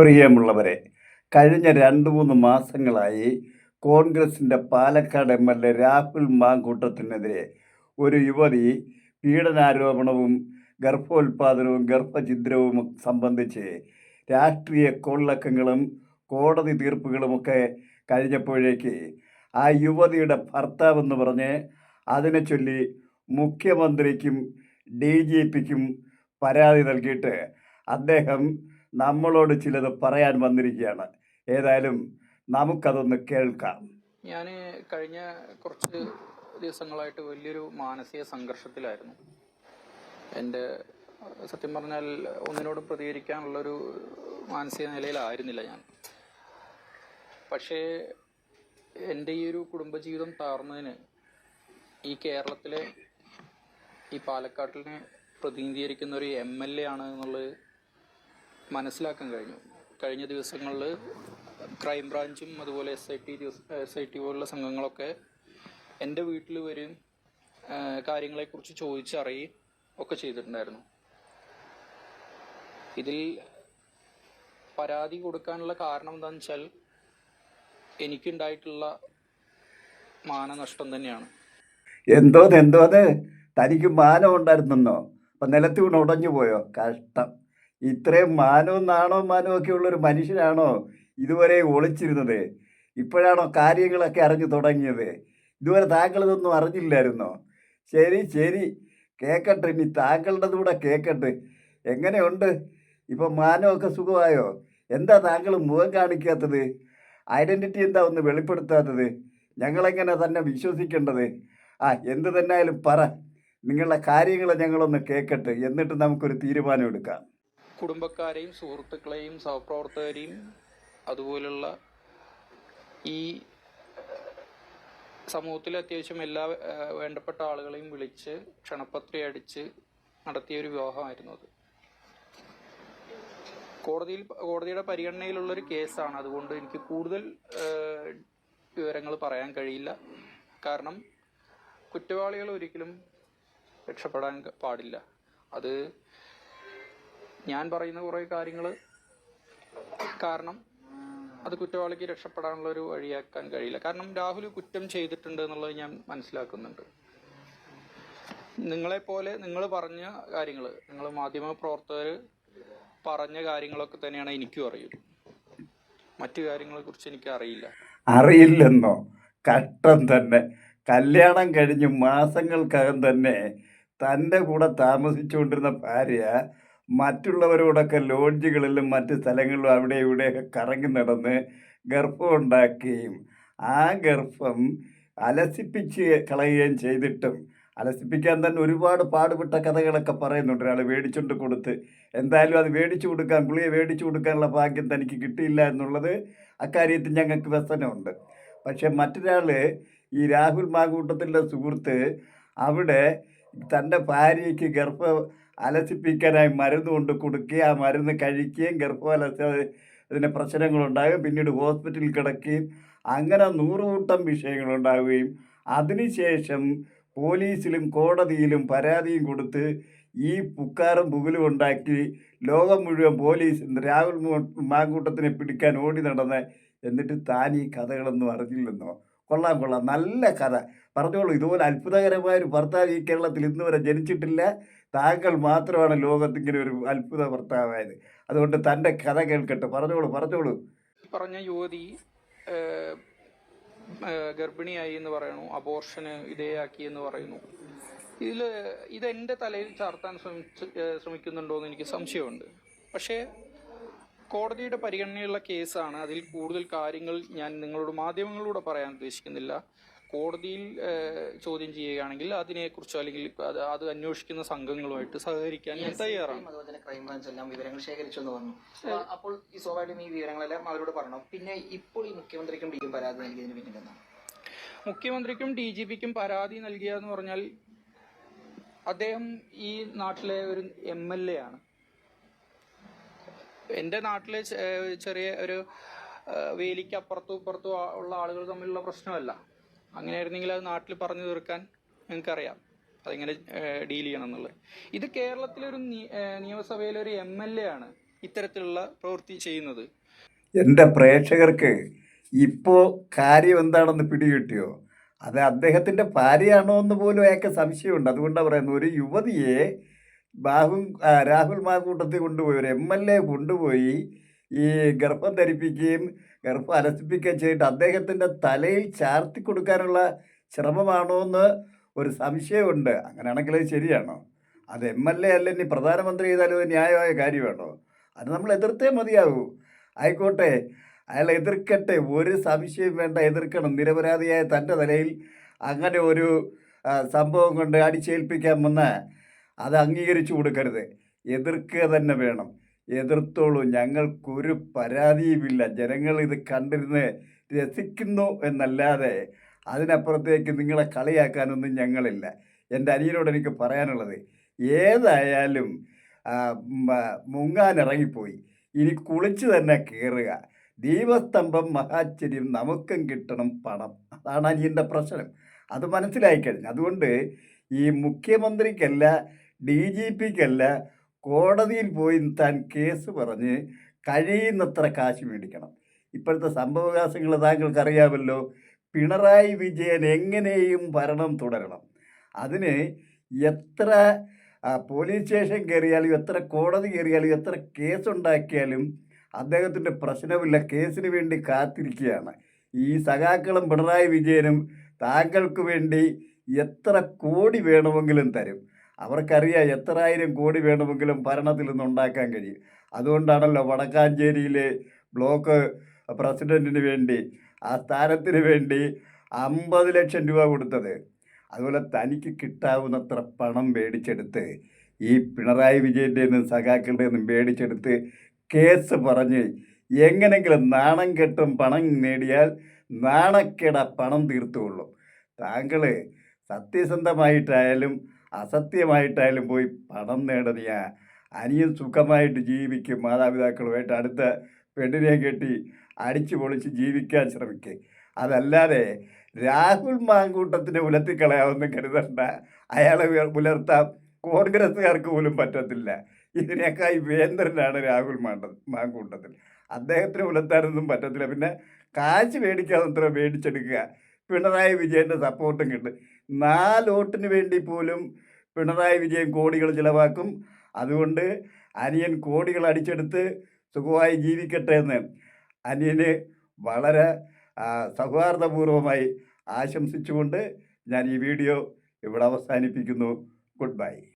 പ്രിയമുള്ളവരെ കഴിഞ്ഞ രണ്ട് മൂന്ന് മാസങ്ങളായി കോൺഗ്രസിന്റെ Palakkad M L A Rahul മാങ്കൂട്ടത്തിനെതിരെ ഒരു യുവതി പീഡനാരോപണവും ഗർഭോൽപാദനവും ഗർഭഛിദ്രവും സംബന്ധിച്ച് രാഷ്ട്രീയ കൊള്ളക്കങ്ങളും കോടതി തീർപ്പുകളുമൊക്കെ കഴിഞ്ഞപ്പോഴേക്ക് ആ യുവതിയുടെ ഭർത്താവെന്ന് പറഞ്ഞ് അതിനെ ചൊല്ലി മുഖ്യമന്ത്രിക്കും ഡി ജി പിക്കും പരാതി നൽകിയിട്ട് അദ്ദേഹം നമ്മളോട് ചിലത് പറയാൻ വന്നിരിക്കുകയാണ്. ഏതായാലും നമുക്കതൊന്ന് കേൾക്കാം. ഞാൻ കഴിഞ്ഞ കുറച്ച് ദിവസങ്ങളായിട്ട് വലിയൊരു മാനസിക സംഘർഷത്തിലായിരുന്നു. എന്റെ സത്യം പറഞ്ഞാൽ ഒന്നിനോടും പ്രതികരിക്കാനുള്ളൊരു മാനസിക നിലയിലായിരുന്നില്ല ഞാൻ. പക്ഷേ എന്റെ ഈ ഒരു കുടുംബജീവിതം താർന്നതിന് ഈ കേരളത്തിലെ ഈ പാലക്കാട്ടിനെ പ്രതിനിധീകരിക്കുന്ന ഒരു എം എൽ എ ആണ് എന്നുള്ളത് മനസ്സിലാക്കാൻ കഴിഞ്ഞു. കഴിഞ്ഞ ദിവസങ്ങളിൽ ക്രൈംബ്രാഞ്ചും അതുപോലെ S I T S I T പോലുള്ള സംഘങ്ങളൊക്കെ എന്റെ വീട്ടിൽ വരും കാര്യങ്ങളെക്കുറിച്ച് ചോദിച്ചറിയും ഒക്കെ ചെയ്തിട്ടുണ്ടായിരുന്നു. ഇതിൽ പരാതി കൊടുക്കാനുള്ള കാരണം എന്താണെന്ന് വെച്ചാൽ എനിക്കുണ്ടായിട്ടുള്ള മാനനഷ്ടം തന്നെയാണ്. എന്തോന്ന് എന്തോന്ന് തനിക്ക് മാനം ഉണ്ടായിരുന്നെന്നോ അപ്പം നിലത്ത് ഉടഞ്ഞു പോയോ? കഷ്ടം. ഇത്രയും മാനവും നാണവും മാനവും ഒക്കെ ഉള്ളൊരു മനുഷ്യനാണോ ഇതുവരെ ഒളിച്ചിരുന്നത്? ഇപ്പോഴാണോ കാര്യങ്ങളൊക്കെ അറിഞ്ഞു തുടങ്ങിയത്? ഇതുവരെ താങ്കൾ ഇതൊന്നും അറിഞ്ഞില്ലായിരുന്നോ? ശരി ശരി. കേക്കട്ടെ ഇനി താങ്കളുടെ കൂടെ കേക്കട്ടെ. എങ്ങനെയുണ്ട്? ഇപ്പം മാനമൊക്കെ സുഖമായോ? എന്താ താങ്കൾ മുഖം കാണിക്കാത്തത്? ഐഡന്റിറ്റി എന്താ ഒന്ന് വെളിപ്പെടുത്താത്തത്? ഞങ്ങളെങ്ങനെ തന്നെ വിശ്വസിക്കേണ്ടത്? ആ എന്ത് തന്നെ ആയാലും പറ. നിങ്ങളുടെ കാര്യങ്ങൾ ഞങ്ങളൊന്ന് കേൾക്കട്ടെ എന്നിട്ട് നമുക്കൊരു തീരുമാനം എടുക്കാം കുടുംബക്കാരെയും സുഹൃത്തുക്കളെയും സഹപ്രവർത്തകരെയും അതുപോലുള്ള ഈ സമൂഹത്തിൽ അത്യാവശ്യം എല്ലാ വേണ്ടപ്പെട്ട ആളുകളെയും വിളിച്ച് ക്ഷണപത്രി അടിച്ച് നടത്തിയ ഒരു വിവാഹമായിരുന്നു അത്. കോടതിയിൽ കോടതിയുടെ പരിഗണനയിലുള്ള ഒരു കേസാണ്. അതുകൊണ്ട് എനിക്ക് കൂടുതൽ വിവരങ്ങൾ പറയാൻ കഴിയില്ല. കാരണം കുറ്റവാളികൾ ഒരിക്കലും രക്ഷപ്പെടാൻ പാടില്ല. അത് ഞാൻ പറയുന്ന കുറേ കാര്യങ്ങൾ കാരണം അത് കുറ്റവാളിക്ക് രക്ഷപ്പെടാനുള്ള ഒരു വഴിയാക്കാൻ കഴിയില്ല. കാരണം രാഹുൽ കുറ്റം ചെയ്തിട്ടുണ്ട് എന്നുള്ളത് ഞാൻ മനസ്സിലാക്കുന്നുണ്ട്. നിങ്ങളെപ്പോലെ നിങ്ങൾ പറഞ്ഞ കാര്യങ്ങൾ നിങ്ങൾ മാധ്യമ പ്രവർത്തകർ പറഞ്ഞ കാര്യങ്ങളൊക്കെ തന്നെയാണ് എനിക്കും അറിയുള്ളൂ മറ്റു കാര്യങ്ങളെ കുറിച്ച് എനിക്ക് അറിയില്ല. അറിയില്ലെന്നോ? കട്ടം തന്നെ. കല്യാണം കഴിഞ്ഞ് മാസങ്ങൾക്കകം തന്നെ തന്റെ കൂടെ താമസിച്ചുകൊണ്ടിരുന്ന ഭാര്യ മറ്റുള്ളവരോടൊക്കെ ലോഡ്ജുകളിലും മറ്റ് സ്ഥലങ്ങളിലും അവിടെ ഇവിടെയൊക്കെ കറങ്ങി നടന്ന് ഗർഭം ഉണ്ടാക്കുകയും ആ ഗർഭം അലസിപ്പിച്ച് കളയുകയും ചെയ്തിട്ടും അലസിപ്പിക്കാൻ തന്നെ ഒരുപാട് പാടുപെട്ട കഥകളൊക്കെ പറയുന്നുണ്ട്. ഒരാൾ മേടിച്ചുകൊണ്ട് കൊടുത്ത് എന്തായാലും അത് മേടിച്ചു കൊടുക്കാൻ ഗുളിയെ മേടിച്ചു കൊടുക്കാനുള്ള ഭാഗ്യം തനിക്ക് കിട്ടിയില്ല എന്നുള്ളത് അക്കാര്യത്തിൽ ഞങ്ങൾക്ക് വ്യസനമുണ്ട്. പക്ഷെ മറ്റൊരാൾ ഈ രാഹുൽ മാകൂട്ടത്തിന്റെ സുഹൃത്ത് അവിടെ തന്റെ ഭാര്യയ്ക്ക് ഗർഭം അലസിപ്പിക്കാനായി മരുന്ന് കൊണ്ട് കൊടുക്കുകയും ആ മരുന്ന് കഴിക്കുകയും ഗർഭവലസ അതിന്റെ പ്രശ്നങ്ങളുണ്ടാകും പിന്നീട് ഹോസ്പിറ്റലിൽ കിടക്കുകയും അങ്ങനെ നൂറുകൂട്ടം വിഷയങ്ങളുണ്ടാവുകയും അതിനുശേഷം പോലീസിലും കോടതിയിലും പരാതിയും കൊടുത്ത് ഈ പുക്കാറും പുകലും ഉണ്ടാക്കി ലോകം മുഴുവൻ പോലീസ് രാഹുൽ മാങ്കൂട്ടത്തിനെ പിടിക്കാൻ ഓടി നടന്ന് എന്നിട്ട് താൻ ഈ കഥകളൊന്നും അറിഞ്ഞില്ലെന്നോ? കൊള്ളാം കൊള്ളാം. നല്ല കഥ. പറഞ്ഞോളൂ ഇതുപോലെ അത്ഭുതകരമായ ഒരു ഭർത്താവ് ഈ കേരളത്തിൽ ഇന്നുവരെ ജനിച്ചിട്ടില്ല. താങ്കൾ മാത്രമാണ് ലോകത്തിങ്ങനെ ഒരു അത്ഭുത ഭർത്താവായത്. അതുകൊണ്ട് തന്റെ കഥ കേൾക്കട്ടെ. പറഞ്ഞോളൂ പറഞ്ഞോളൂ. പറഞ്ഞ യുവതി ഗർഭിണിയായി എന്ന് പറയുന്നു അബോർഷന് ഇതേയാക്കി എന്ന് പറയുന്നു. ഇതിൽ ഇതെന്റെ തലയിൽ ചാർത്താൻ ശ്രമിച്ച് ശ്രമിക്കുന്നുണ്ടോ എന്ന് എനിക്ക് സംശയമുണ്ട്. പക്ഷേ കോടതിയുടെ പരിഗണനയുള്ള കേസാണ്. അതിൽ കൂടുതൽ കാര്യങ്ങൾ ഞാൻ നിങ്ങളോട് മാധ്യമങ്ങളിലൂടെ പറയാൻ ഉദ്ദേശിക്കുന്നില്ല. കോടതിയിൽ ചോദ്യം ചെയ്യുകയാണെങ്കിൽ അതിനെക്കുറിച്ചോ അല്ലെങ്കിൽ അത് അന്വേഷിക്കുന്ന സംഘങ്ങളുമായിട്ട് സഹകരിക്കാൻ ഞാൻ തയ്യാറാണ്. അതുപോലെ തന്നെ ക്രൈംബ്രാഞ്ച് എല്ലാം വിവരങ്ങൾ ശേഖരിച്ചു എന്ന് പറഞ്ഞു. അപ്പോൾ ഈ സ്വാഭാവികം ഈ വിവരങ്ങളെല്ലാം അവരോട് പറഞ്ഞു പിന്നെ ഇപ്പോൾ ഈ മുഖ്യമന്ത്രിക്കും ഡിയും പരാതി നൽകിയതിന് പിന്നിൽ എന്താണ്? മുഖ്യമന്ത്രിക്കും ഡി ജി പിക്കും പരാതി നൽകിയ എന്ന് പറഞ്ഞാൽ അദ്ദേഹം ഈ നാട്ടിലെ ഒരു എം എൽ എ ആണ്. എന്റെ നാട്ടിലെ ചെറിയ ഒരു വേലിക്കപ്പുറത്തും ഇപ്പുറത്തും ഉള്ള ആളുകൾ തമ്മിലുള്ള പ്രശ്നമല്ല. അങ്ങനെയായിരുന്നെങ്കിൽ അത് നാട്ടിൽ പറഞ്ഞു തീർക്കാൻ നിങ്ങൾക്കറിയാം അതെങ്ങനെ ഡീൽ ചെയ്യണം എന്നുള്ളത്. ഇത് കേരളത്തിലെ ഒരു നിയമസഭയിലെ ഒരു എം എൽ എ ആണ് ഇത്തരത്തിലുള്ള പ്രവൃത്തി ചെയ്യുന്നത്. എന്റെ പ്രേക്ഷകർക്ക് ഇപ്പോ കാര്യം എന്താണെന്ന് പിടികിട്ടിയോ? അത് അദ്ദേഹത്തിന്റെ ഭാര്യയാണോ എന്ന് പോലും അയാൾക്ക് സംശയമുണ്ട്. അതുകൊണ്ടാണ് പറയുന്നത്. ഒരു യുവതിയെ ബാഹു രാഹുൽ മാക്കൂട്ടത്തിൽ കൊണ്ടുപോയി ഒരു എം എൽ എ കൊണ്ടുപോയി ഈ ഗർഭം ധരിപ്പിക്കുകയും ഗർഭം അലസിപ്പിക്കുകയും ചെയ്തിട്ട് അദ്ദേഹത്തിന്റെ തലയിൽ ചാർത്തി കൊടുക്കാനുള്ള ശ്രമമാണോ എന്ന് ഒരു സംശയമുണ്ട്. അങ്ങനെയാണെങ്കിൽ അത് ശരിയാണോ? അത് എം എൽ എ അല്ല? ഇനി പ്രധാനമന്ത്രി ചെയ്താലും ന്യായമായ കാര്യമാണോ? അത് നമ്മൾ എതിർത്തേ മതിയാകൂ ആയിക്കോട്ടെ. അയാൾ എതിർക്കട്ടെ. ഒരു സംശയം വേണ്ട. എതിർക്കണം. നിരപരാധിയായ തന്റെ തലയിൽ അങ്ങനെ ഒരു സംഭവം കൊണ്ട് അടിച്ചേൽപ്പിക്കാൻ വന്ന അത് അംഗീകരിച്ചു കൊടുക്കരുത്. എതിർക്കുക തന്നെ വേണം. എതിർത്തോളൂ. ഞങ്ങൾക്കൊരു പരാതിയുമില്ല. ജനങ്ങൾ ഇത് കണ്ടിരുന്ന് രസിക്കുന്നു എന്നല്ലാതെ അതിനപ്പുറത്തേക്ക് നിങ്ങളെ കളിയാക്കാനൊന്നും ഞങ്ങളില്ല. എന്റെ അനിയനോട് എനിക്ക് പറയാനുള്ളത് ഏതായാലും മുങ്ങാനിറങ്ങിപ്പോയി. ഇനി കുളിച്ച് തന്നെ കയറുക. ദീപസ്തംഭം മഹാശ്ചര്യം നമുക്കും കിട്ടണം പണം. അതാണ് അനിയന്റെ പ്രശ്നം. അത് മനസ്സിലായി കഴിഞ്ഞു. അതുകൊണ്ട് ഈ മുഖ്യമന്ത്രിക്കല്ല ഡി ജി പിക്കല്ല കോടതിയിൽ പോയി താൻ കേസ് പറഞ്ഞ് കഴിയുന്നത്ര കാശ് മേടിക്കണം. ഇപ്പോഴത്തെ സംഭവവികാസങ്ങൾ താങ്കൾക്ക് അറിയാമല്ലോ പിണറായി വിജയൻ എങ്ങനെയും ഭരണം തുടരണം. അതിന് എത്ര പോലീസ് സ്റ്റേഷൻ കയറിയാലും എത്ര കോടതി കയറിയാലും എത്ര കേസുണ്ടാക്കിയാലും അദ്ദേഹത്തിന്റെ പ്രശ്നമില്ല. കേസിന് വേണ്ടി കാത്തിരിക്കുകയാണ്. ഈ സഖാക്കളും പിണറായി വിജയനും താങ്കൾക്ക് വേണ്ടി എത്ര കോടി വേണമെങ്കിലും തരും. അവർക്കറിയാം എത്ര കോടി വേണമെങ്കിലും ഭരണത്തിൽ നിന്ന് ഉണ്ടാക്കാൻ കഴിയും. അതുകൊണ്ടാണല്ലോ വടക്കാഞ്ചേരിയിലെ ബ്ലോക്ക് പ്രസിഡന്റിന് വേണ്ടി ആ സ്ഥാനത്തിന് വേണ്ടി അമ്പത് ലക്ഷം രൂപ കൊടുത്തത്. അതുപോലെ തനിക്ക് കിട്ടാവുന്നത്ര പണം മേടിച്ചെടുത്ത് ഈ പിണറായി വിജയന്റെ നിന്നും സഖാക്കളുടെ നിന്നും മേടിച്ചെടുത്ത് കേസ് പറഞ്ഞ് എങ്ങനെങ്കിലും നാണം കെട്ടും പണം നേടിയാൽ നാണക്കേട പണം തീർത്തുകൊള്ളും. താങ്കൾ സത്യസന്ധമായിട്ടായാലും അസത്യമായിട്ടായാലും പോയി പണം നേടുന്ന അനിയൻ സുഖമായിട്ട് ജീവിക്കും. മാതാപിതാക്കളുമായിട്ട് അടുത്ത പെണ്ണിനെ കെട്ടി അടിച്ചു പൊളിച്ച് ജീവിക്കാൻ ശ്രമിക്കുക അതല്ലാതെ രാഹുൽ മാങ്കൂട്ടത്തിനെ ഉലത്തിക്കളയാമെന്ന് കരുതണ്ട. അയാളെ പുലർത്താൻ കോൺഗ്രസ്സുകാർക്ക് പോലും പറ്റത്തില്ല. ഇതിനേക്കായി വേന്ദ്രനാണ് രാഹുൽ മാണ്ട മാങ്കൂട്ടത്തിൽ. അദ്ദേഹത്തിന് ഉലർത്താനൊന്നും പറ്റത്തില്ല. പിന്നെ കാശ് മേടിക്കാതെ അത്ര മേടിച്ചെടുക്കുക? പിണറായി വിജയന്റെ സപ്പോർട്ടും കിട്ടും. നാലോട്ടിന് വേണ്ടി പോലും പിണറായി വിജയൻ കോടികൾ ചിലവാക്കും. അതുകൊണ്ട് അനിയൻ കോടികൾ അടിച്ചെടുത്ത് സുഖമായി ജീവിക്കട്ടെ എന്ന് അനിയന് വളരെ സൗഹാർദ്ദപൂർവമായി ആശംസിച്ചുകൊണ്ട് ഞാൻ ഈ വീഡിയോ ഇവിടെ അവസാനിപ്പിക്കുന്നു. Good bye.